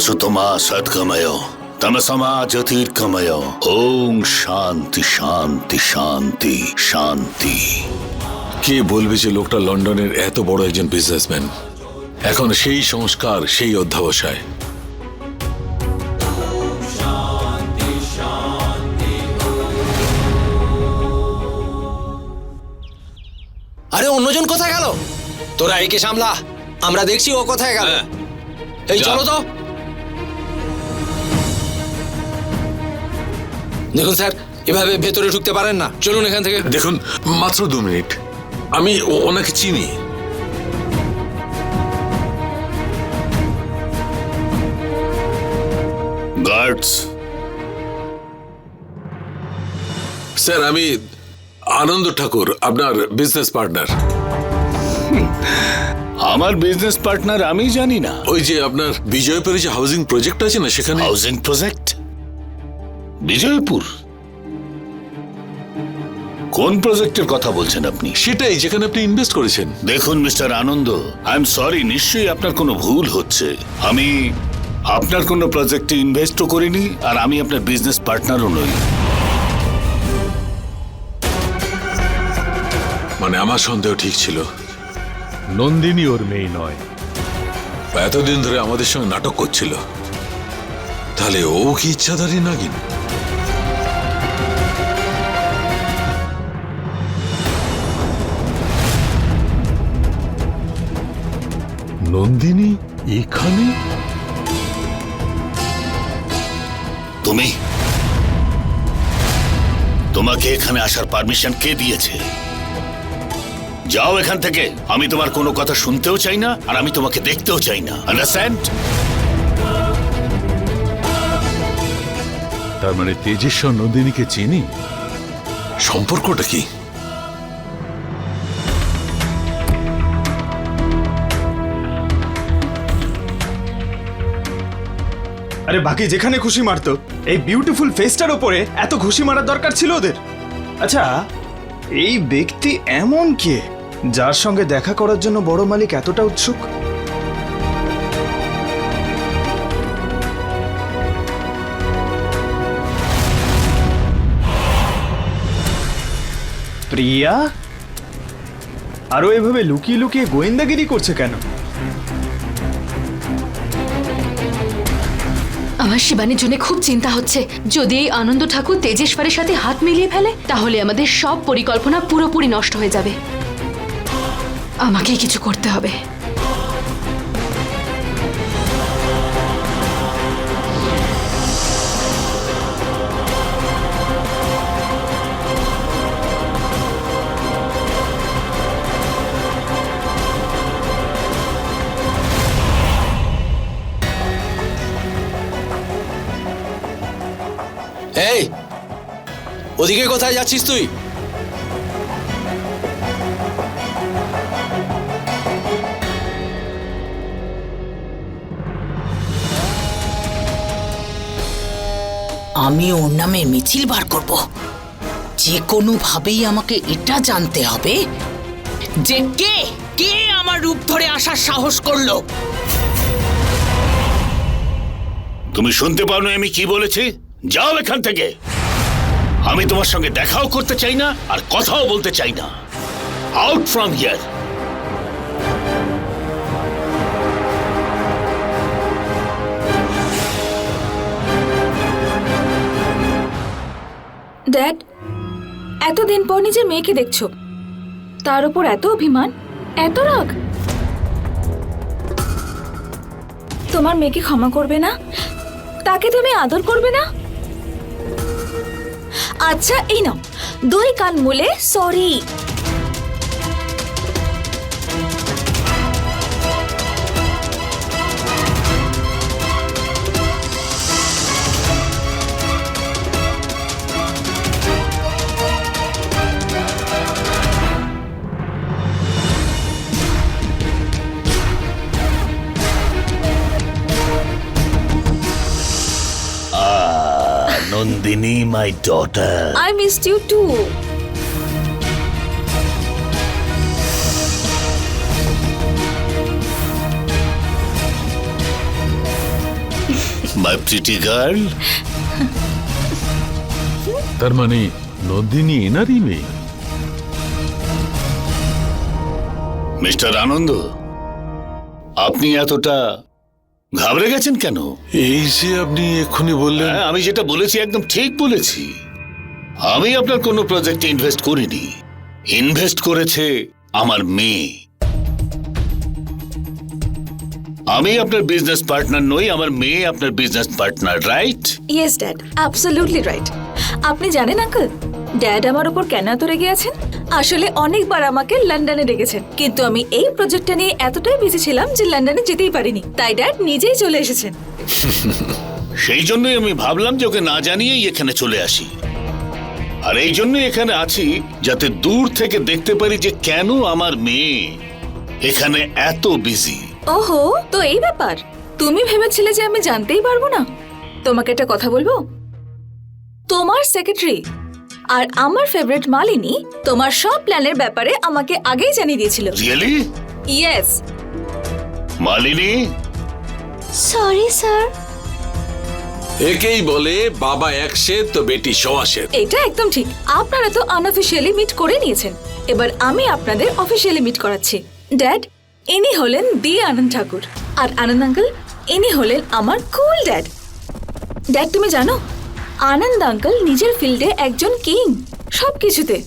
ವಸುತಮಾ সৎকময় তমসমা জ্যোতির্কময় ಓಂ শান্তি শান্তি শান্তি শান্তি কে বলবে যে লোকটা লন্ডনের এত বড় একজন বিজনেসম্যান এখন সেই সংস্কার সেই অধ্যাবসায়। আরে অন্যজন কোথায় গেল? তোরা একে সামলা। আমরা দেখছি ও কোথায় গেল। হ্যাঁ। এই চলো তো। দেখুন স্যার এভাবে ভেতরে ঢুকতে পারেন না। চলুন এখান থেকে। দেখুন মাত্র দু মিনিট। আমি ওনাকে চিনি। গার্ডস। স্যার আমি আনন্দ ঠাকুর আপনার বিজনেস পার্টনার আমার বিজনেস পার্টনার আমি জানি না। ওই যে আপনার বিজয়পুরে যে হাউজিং প্রজেক্ট আছে না সেখানে হাউজিং প্রজেক্ট বিজয়পুর? কোন প্রজেক্টের কথা বলছেন আপনি? সেটাই যেখানে আপনি ইনভেস্ট করেছেন। দেখুন mister Anand I am sorry নিশ্চয়ই আপনার কোনো ভুল হচ্ছে। আমি আপনার কোনো প্রজেক্টে ইনভেস্টও করিনি আর আমি আপনার বিজনেস পার্টনারও নই। মানে আমার সন্দেহ ঠিক ছিল। নন্দিনী ওর মেয়ে নয়। এতদিন ধরে আমাদের সঙ্গে নাটক করছিল। তাহলে ও কি ইচ্ছাধারী নাগিন? নন্দিনী এখানে? তুমি? তোমাকে এখানে আসার পারমিশন কে দিয়েছে? যাও এখান থেকে। আমি তোমার কোনো কথা শুনতেও চাই না আর আমি তোমাকে দেখতেও চাই না। আন্ডারস্ট্যান্ড তার মানে তেজেশ্বর নন্দিনীকে চিনি? সম্পর্কটা কি? আরে বাকি যেখানে খুশি মারতো, এই বিউটিফুল ফেসটার ওপরে এত খুশি মারার দরকার ছিল ওদের? আচ্ছা এই ব্যক্তি এমন কে, যার সঙ্গে দেখা করার জন্য বড় মালিক এতটা উৎসুক? প্রিয়া? আরও এভাবে লুকিয়ে লুকিয়ে গোয়েন্দাগিরি করছে কেন? আমার শিবানীর জন্য খুব চিন্তা হচ্ছে। যদি এই আনন্দ ঠাকুর তেজেশ্বরের সাথে হাত মিলিয়ে ফেলে, তাহলে আমাদের সব পরিকল্পনা পুরোপুরি নষ্ট হয়ে যাবে। আমাকেই কিছু করতে হবে। ওদিকে কোথায় যাচ্ছিস তুই? আমি ওর নামে মিছিল বার করব। যে কোনো ভাবেই আমাকে এটা জানতে হবে যে কে কে আমার রূপ ধরে আসার সাহস করল। তুমি শুনতে পাও না আমি কি বলেছি? যাও এখান থেকে। আমি তোমার সঙ্গে দেখাও করতে চাই না আর কথাও বলতে চাই না। আউট ফ্রম হিয়ার ড্যাড এতদিন পর নিজের মেয়েকে দেখছ। তার উপর এত অভিমান, এত রাগ। তোমার মেয়েকে ক্ষমা করবে না? তাকে তুমি আদর করবে না? আচ্ছা এই নাও। দুই কান মুলে sorry Nandini daughter. I missed you you My pretty pretty girl তার মানে নন্দিনী এনারই মেয়ে। মিস্টার আনন্দ আপনি এতটা ঘাবড়ে গেছেন কেন? এই যে আপনি এক্ষুনি বললেন হ্যাঁ আমি যেটা বলেছি একদম ঠিক বলেছি। আমি আপনার কোনো প্রজেক্টে ইনভেস্ট করিনি। ইনভেস্ট করেছে আমার মেয়ে। আমি আপনার বিজনেস পার্টনার নই আমার মেয়ে আপনার business partner right yes dad absolutely right আপনি জানেন আঙ্কেল ড্যাড আমার ওপর কেন এত রেগে আছেন? আসলে অনেকবার আমাকে লন্ডনে ডেকেছেন। কিন্তু আমি এই প্রজেক্টটা নিয়ে এতটাই বিজি ছিলাম যে লন্ডনে যেতেই পারিনি। তাই ড্যাড নিজেই চলে এসেছেন। সেই জন্যই আমি ভাবলাম যে ওকে না জানিয়েই এখানে চলে আসি। আর এই জন্যই এখানে আছি যাতে দূর থেকে দেখতে পারি যে কেন আমার মেয়ে এখানে এত বিজি ওহো তো এই ব্যাপার। তুমি ভেবেছিলে যে আমি জানতেই পারব না? তোমাকে একটা কথা বলব? তোমার সেক্রেটারি আর আমার ফেভারিট মালিনী তোমার সব প্ল্যানের ব্যাপারে আমাকে আগেই জানিয়ে দিয়েছিল। Really yes Malini? Sorry sir একেই বলে বাবা একশের তো বেটি সওয়াশের এটা একদম ঠিক। আপনারা তো আনঅফিসিয়ালি মিট করে নিয়েছেন। এবার আমি আপনাদের অফিসিয়ালি মিট করাচ্ছি। ড্যাড ইনি হলেন দি আনন্দ ঠাকুর। আর আনন্দ আঙ্কেল ইনি হলেন আমার কুল ড্যাড ড্যাড তুমি জানো আনন্দ আঙ্কল নিজের ফিল্ডে একজন কিং সব কিছুতে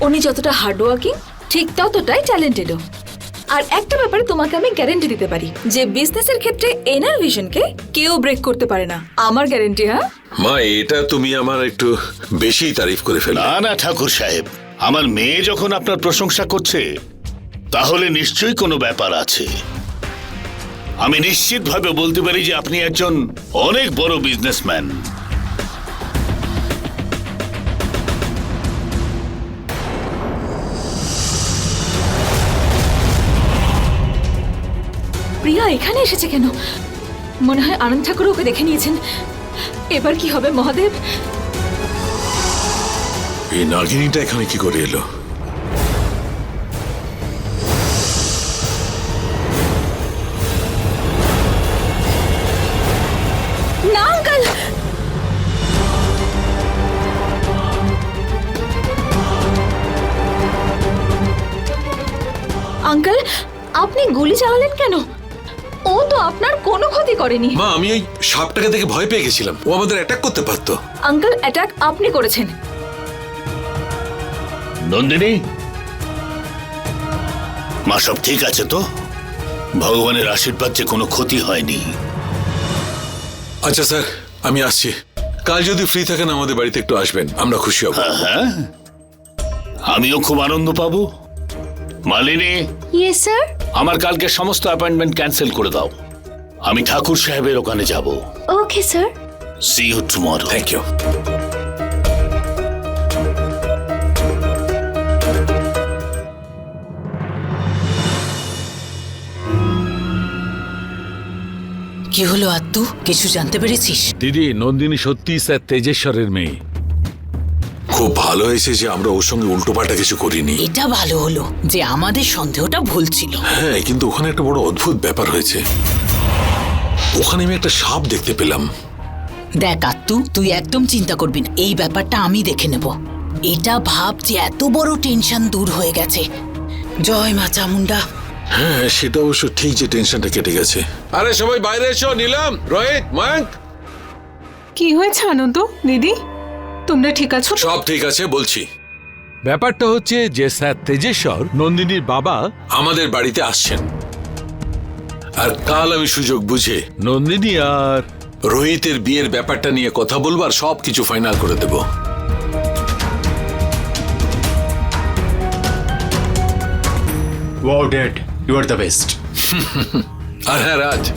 উনি যতটা হার্ডওয়ার্কিং ঠিক ততটাই ট্যালেন্টেডও আর একটা ব্যাপারে তোমাকে আমি গ্যারেন্টি দিতে পারি যে বিজনেসের ক্ষেত্রে এনার ভিশনকে কেউ ব্রেক করতে পারে না। আমার গ্যারেন্টি হ্যাঁ? মা এটা তুমি আমার একটু বেশি তারিফ করে ফেললে। না না ঠাকুর সাহেব আমার মেয়ে যখন আপনার প্রশংসা করছে তাহলে নিশ্চয়ই কোনো ব্যাপার আছে। আমি নিশ্চিতভাবে বলতে পারি যে আপনি একজন অনেক বড় বিজনেসম্যান প্রিয়া এখানে এসেছে কেন? মনে হয় আনন্দ ঠাকুর ওকে দেখে নিয়েছেন। এবার কি হবে মহাদেব? এই নাগিনীটা এখানে কি করে এলো? না আঙ্কাল! আঙ্কাল আপনি গুলি চালালেন কেন? আপনার কোনো ক্ষতি করেনি। মা আমি ওই সাপটাকে দেখে ভয় পেয়ে গেছিলাম। ও আমাদের অ্যাটাক করতে পারতো। আঙ্কাল অ্যাটাক আপনি করেছেন। নন্দিনী? মা সব ঠিক আছে তো? ভগবানের আশীর্বাদ যে কোনো ক্ষতি হয়নি। আচ্ছা স্যার আমি আসছি। কাল যদি ফ্রি থাকেন আমাদের বাড়িতে একটু আসবেন। আমরা খুশি হব। হ্যাঁ আমিও খুব আনন্দ পাবো। মালিনী ইয়েস স্যার আমার কালকে সমস্ত অ্যাপয়েন্টমেন্ট ক্যান্সেল করে দাও। আমি ঠাকুর সাহেবের ওখানে যাব। Okay sir see you tomorrow thank you কি হলো আত্মু কিছু জানতে পেরেছিস? দিদি নন্দিনী সত্যি স্যার তেজেশ্বরের মেয়ে। খুব ভালো হয়েছে যে আমরা ওর সঙ্গে উল্টোপাল্টা কিছু করিনি। এটা ভালো হলো যে আমাদের সন্দেহটা ভুল ছিল। হ্যাঁ কিন্তু ওখানে একটা বড় অদ্ভুত ব্যাপার হয়েছে। ওখানে আমি একটা সাপ দেখতে পেলাম। দেখ আত্মু তুই একদম চিন্তা করবি না। এই ব্যাপারটা আমি দেখে নেব। এটা ভাব যে এত বড় টেনশন দূর হয়ে গেছে। জয় মা চামুন্ডা হ্যাঁ সেটা অবশ্য ঠিক যে টেনশনটা কেটে গেছে। আরে সবাই বাইরে এসো নিলাম। রোহিত মায়াঙ্ক কি হয়েছে আনন্দ দিদি? তোমরা ঠিক আছো? সব ঠিক আছে বলছি। ব্যাপারটা হচ্ছে যে স্যার তেজেশ্বর নন্দিনীর বাবা আমাদের বাড়িতে আসছেন। আর কাল আমি সুযোগ বুঝে নন্দিনী আর রোহিতের বিয়ের ব্যাপারটা নিয়ে কথা বলব আর সব কিছু ফাইনাল করে দেব। Wow dad you are the best আর হ্যাঁ রাজ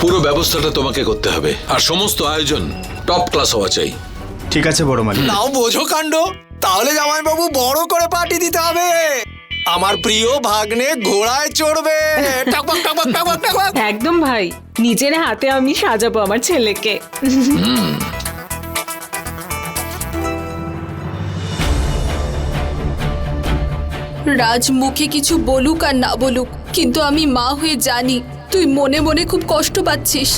পুরো ব্যবস্থাটা তোমাকে করতে হবে। আর সমস্ত আয়োজন টপ ক্লাস হওয়া চাই। ঠিক আছে বড় মালিক। নাও বোঝো কাণ্ড তাহলে জামাইবাবু বড় করে পার্টি দিতে হবে। আমার প্রিয় ভাগ্নে ঘোড়ায় চড়বে। টাকবাক টাকবাক টাকবাক টাকবাক একদম ভাই নিজের হাতে আমি সাজাবো আমার ছেলেকে। রাজ মুখে কিছু বলুক আর না বলুক কিন্তু আমি মা হয়ে জানি তুই মনে মনে খুব কষ্ট পাচ্ছিস।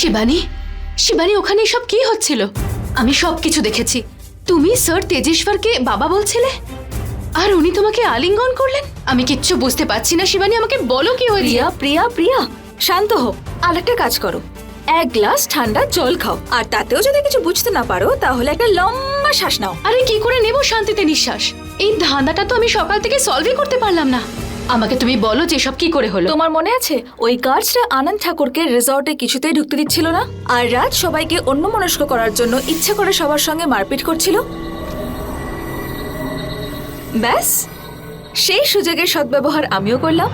শিবানী? শিবানী ওখানে সব কি হচ্ছিল? আমি সব কিছু দেখেছি। তুমি স্যার তেজেশ্বরকে বাবা বলছিলে? আর উনি তোমাকে আলিঙ্গন করলেন? আমি কিচ্ছু বুঝতে পারছি না শিবানী আমাকে বলো কি হয়েছে? প্রিয়া প্রিয়া প্রিয়া শান্ত হও। আর একটা কাজ করো। এক গ্লাস ঠান্ডা জল খাও। আর তাতেও যদি কিছু বুঝতে না পারো তাহলে একটা লম্বা শ্বাস নাও। আরে কি করে নেব শান্তিতে নিঃশ্বাস? এই ধাঁধাটা তো আমি সকাল থেকে সলভই করতে পারলাম না। আমাকে তুমি বলো যে সব কি করে হলো। তোমার মনে আছে? ওই গার্ডসটা আনন্দ ঠাকুরকে রিসর্টে কিছুতেই ঢুকতে দিচ্ছিল না? আর রাত সবাইকে অন্যমনস্ক করার জন্য ইচ্ছে করে সবার সঙ্গে মারপিট করছিল? ব্যাস, সেই সুযোগের সদ্ব্যবহার আমিও করলাম।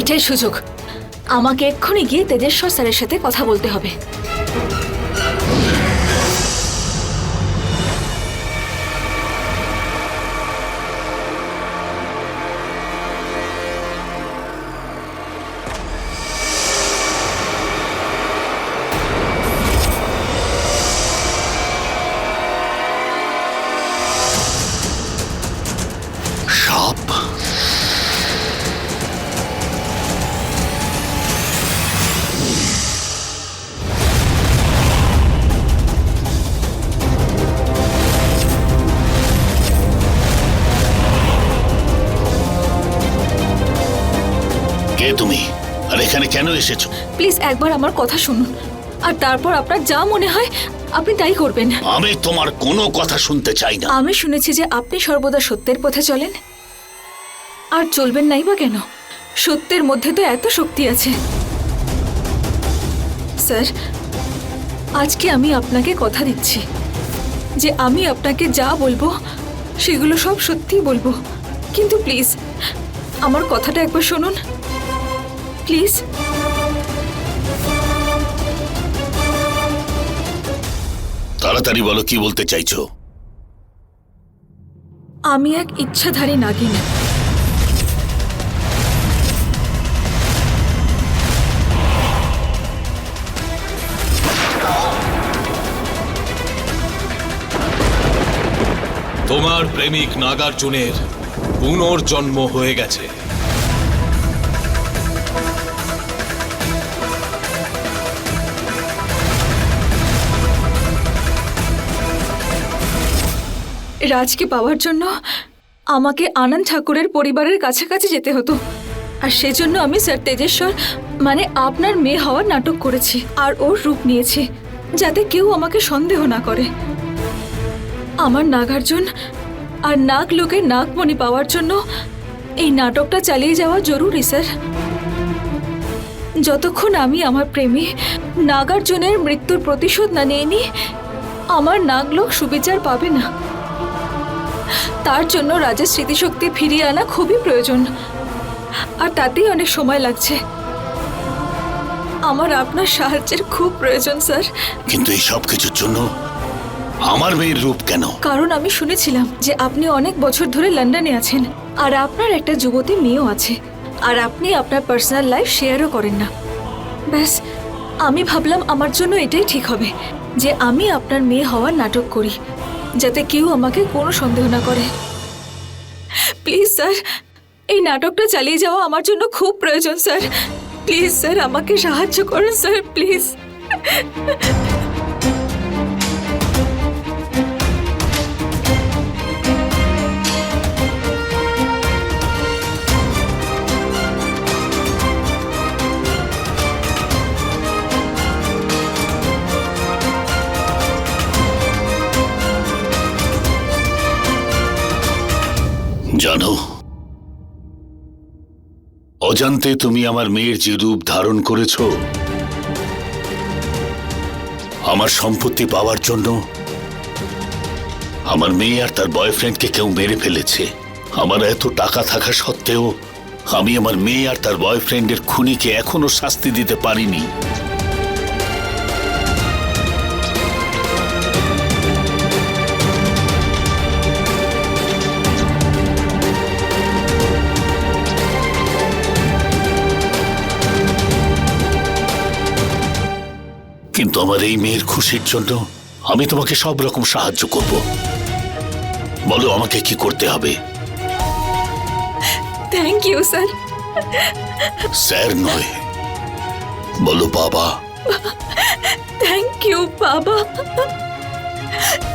এটাই সুযোগ। আমাকে এক্ষুনি গিয়ে তেজেশ্বর স্যারের সাথে কথা বলতে হবে। কে তুমি? আর এখানে কেন এসেছ? প্লিজ একবার আমার কথা শুনুন। আর তারপর আপনার যা মনে হয় আপনি তাই করবেন। আমি তোমার কোনো কথা শুনতে চাই না। আমি শুনেছি যে আপনি সর্বদা সত্যের পথে চলেন। আর চলবেন নাই বা কেন? সত্যের মধ্যে তো এত শক্তি আছে। স্যার আজকে আমি আপনাকে কথা দিচ্ছি। যে আমি আপনাকে যা বলব সেগুলো সব সত্যিই বলব। কিন্তু প্লিজ আমার কথাটা একবার শুনুন। প্লিজ। তাড়াতাড়ি বলো কি বলতে চাইছো? আমি এক ইচ্ছাধারী নাগিন। তোমার প্রেমিক নাগার্জুনের পুনর্জন্ম হয়ে গেছে। রাজকে পাওয়ার জন্য আমাকে আনন্দ ঠাকুরের পরিবারের কাছাকাছি যেতে হতো। আর সেজন্য আমি স্যার তেজেশ্বর মানে আপনার মেয়ে হওয়ার নাটক করেছি আর ওর রূপ নিয়েছি, যাতে কেউ আমাকে সন্দেহ না করে। আমার নাগার্জুন আর নাগ লোকের নাগমণি পাওয়ার জন্য এই নাটকটা চালিয়ে যাওয়া জরুরি, স্যার। যতক্ষণ আমি আমার প্রেমী নাগার্জুনের মৃত্যুর প্রতিশোধ না নিয়ে নি আমার নাগলোক সুবিচার পাবে না। তার জন্য রাজের স্মৃতিশক্তি ফিরিয়ে আনা খুবই প্রয়োজন। আর তাতেই অনেক সময় লাগছে। আমার আপনার সাহায্যের খুব প্রয়োজন স্যার। কিন্তু এই সব কিছুর জন্য আমার মেয়ের রূপ কেন? কারণ আমি শুনেছিলাম যে আপনি অনেক বছর ধরে লন্ডনে আছেন আর আপনার একটা যুবতী মেয়েও আছে আর আপনি আপনার পার্সোনাল লাইফ শেয়ারও করেন না। ব্যাস আমি ভাবলাম আমার জন্য এটাই ঠিক হবে যে আমি আপনার মেয়ে হওয়ার নাটক করি। যাতে কেউ আমাকে কোনো সন্দেহ না করে। প্লিজ, স্যার, এই নাটকটা চালিয়ে যাওয়া আমার জন্য খুব প্রয়োজন, স্যার। প্লিজ, স্যার, আমাকে সাহায্য করুন, স্যার, প্লিজ। জানো? অজান্তে তুমি আমার মেয়ের যে রূপ ধারণ করেছ, আমার সম্পত্তি পাওয়ার জন্য আমার মেয়ে আর তার বয়ফ্রেন্ডকে কেউ মেরে ফেলেছে। আমার এত টাকা থাকা সত্ত্বেও আমি আমার মেয়ে আর তার বয়ফ্রেন্ডের খুনিকে এখনও শাস্তি দিতে পারিনি। কিন্তু আমার এই মেয়ের খুশির জন্য আমি তোমাকে সব রকম সাহায্য করব। বলো আমাকে কি করতে হবে? থ্যাংক ইউ স্যার স্যার নয়। বলো বাবা। থ্যাংক ইউ বাবা।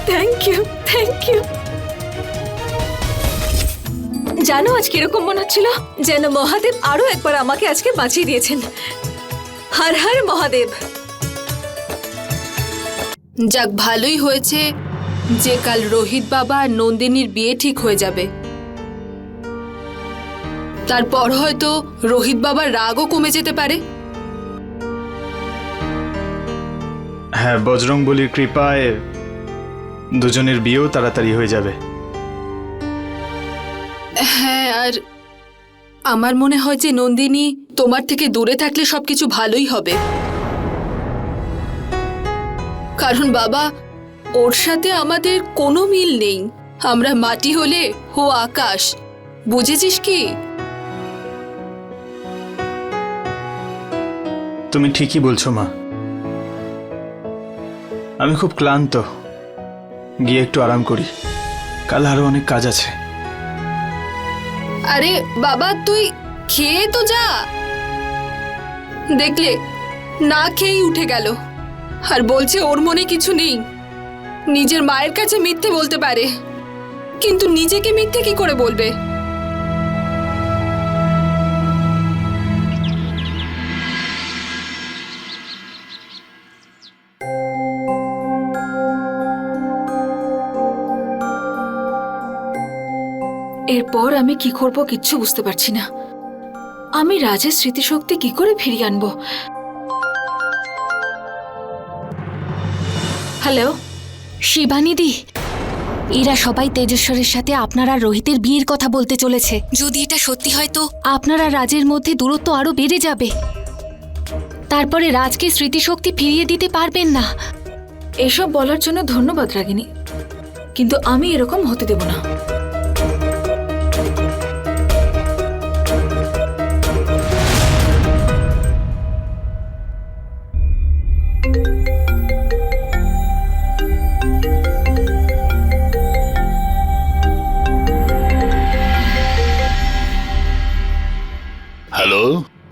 থ্যাংক ইউ থ্যাংক ইউ জানো আজ কীরকম মনে হচ্ছিল? যেন মহাদেব আরও একবার আমাকে আজকে বাঁচিয়ে দিয়েছেন। হর হর মহাদেব। যাক ভালোই হয়েছে। যে কাল রোহিত বাবা আর নন্দিনীর বিয়ে ঠিক হয়ে যাবে। তারপর হয়তো রোহিত বাবার রাগও কমে যেতে পারে। হ্যাঁ বজরং বলির কৃপায় দুজনের বিয়েও তাড়াতাড়ি হয়ে যাবে। হ্যাঁ আর আমার মনে হয় যে নন্দিনী তোমার থেকে দূরে থাকলে সবকিছু ভালোই হবে। কারণ বাবা ওর সাথে আমাদের কোনো মিল নেই। আমরা মাটি হলে হো আকাশ। বুঝেছিস কি? তুমি ঠিকই বলছো মা। আমি খুব ক্লান্ত। গিয়ে একটু আরাম করি। কাল আরও অনেক কাজ আছে। আরে বাবা তুই খেয়ে তো যা। দেখলে না খেয়েই উঠে গেল। আর বলছে ওর মনে কিছু নেই। নিজের মায়ের কাছে মিথ্যে বলতে পারে। কিন্তু নিজেকে মিথ্যে কি করে বলবে? এরপর আমি কি করব কিচ্ছু বুঝতে পারছি না। আমি রাজের স্মৃতিশক্তি কি করে ফিরিয়ে আনব? হ্যালো? শিবানিদি, এরা সবাই তেজস্বরের সাথে আপনারা রোহিতের বিয়ের কথা বলতে চলেছে। যদি এটা সত্যি হয় তো আপনারা রাজের মধ্যে দূরত্ব আরও বেড়ে যাবে। তারপরে রাজকে স্মৃতিশক্তি ফিরিয়ে দিতে পারবেন না। এসব বলার জন্য ধন্যবাদ, রাগিনী। কিন্তু আমি এরকম হতে দেব না।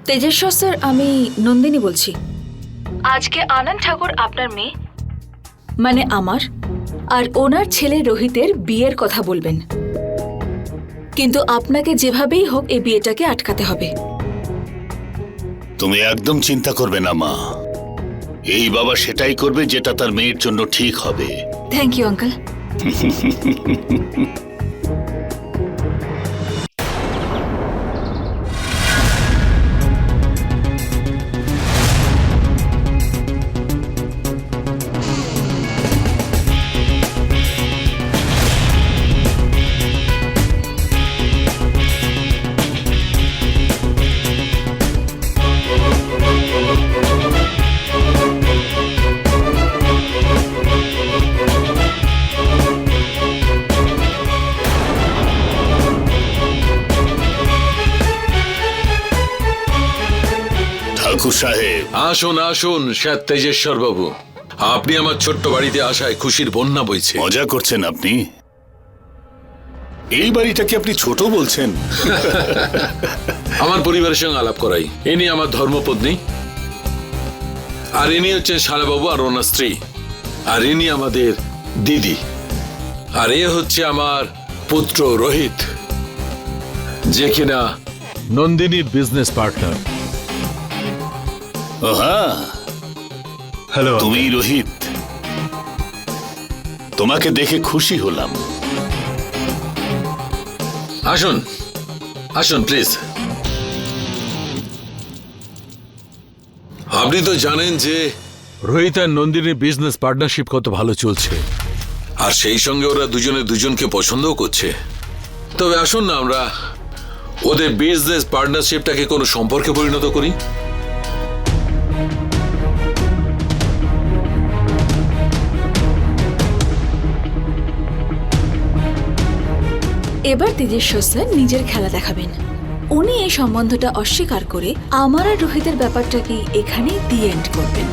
তেজস্বর স্যার আমি নন্দিনী বলছি। আজকে আনন্দ ঠাকুর আপনার মেয়ে? মানে আমার? আর ওনার ছেলে রোহিতের বিয়ের কথা বলবেন। কিন্তু আপনাকে যেভাবেই হোক এই বিয়েটাকে আটকাতে হবে। তুমি একদম চিন্তা করবে না মা। এই বাবা সেটাই করবে যেটা তার মেয়ের জন্য ঠিক হবে। থ্যাংক ইউ আঙ্কেল আসুন আসুন স্যার তেজেশ্বর বাবু। আপনি আমার ছোট্ট বাড়িতে আসায় খুশির বন্যা বইছে। মজা করছেন আপনি? এই বাড়িটাকে আপনি ছোট বলছেন? আমার পরিবারের সঙ্গে আলাপ করাই। ইনি আমার ধর্মপত্নী। আর ইনি হচ্ছেন সারাবাবু আর ওনার স্ত্রী। আর ইনি আমাদের দিদি। আর এ হচ্ছে আমার পুত্র রোহিত যে কিনা নন্দিনীর বিজনেস পার্টনার ও হ্যাঁ হ্যালো। তুমি রোহিত। তোমাকে দেখে খুশি হলাম। আসুন আসুন প্লিজ আপনি তো জানেন যে রোহিত আর নন্দিনীর বিজনেস পার্টনারশিপ কত ভালো চলছে। আর সেই সঙ্গে ওরা দুজনে দুজনকে পছন্দও করছে। তবে আসুন না আমরা ওদের বিজনেস পার্টনারশিপটাকে কোনো সম্পর্কে পরিণত করি। এবার তেজস্বর স্যার নিজের খেলা দেখাবেন। উনি এই সম্বন্ধটা অস্বীকার করে আমার আর রোহিতের ব্যাপারটাকে এখানেই দি এন্ড করবেন।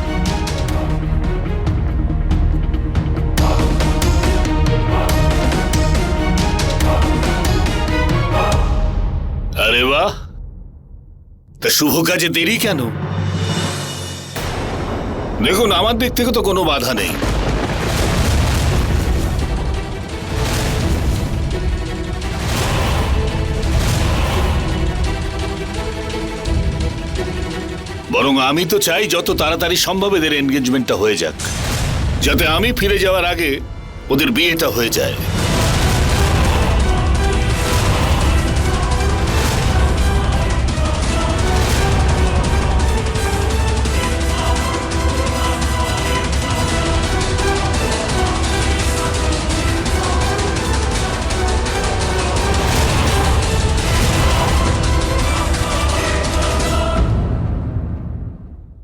আরে বাহ! তা শুভ কাজে দেরি কেন? দেখুন, আমার দিক থেকে তো কোনো বাধা নেই। আমি তো চাই যত তাড়াতাড়ি সম্ভব এদের এনগেজমেন্টটা হয়ে যাক। যাতে আমি ফিরে যাওয়ার আগে ওদের বিয়েটা হয়ে যায়।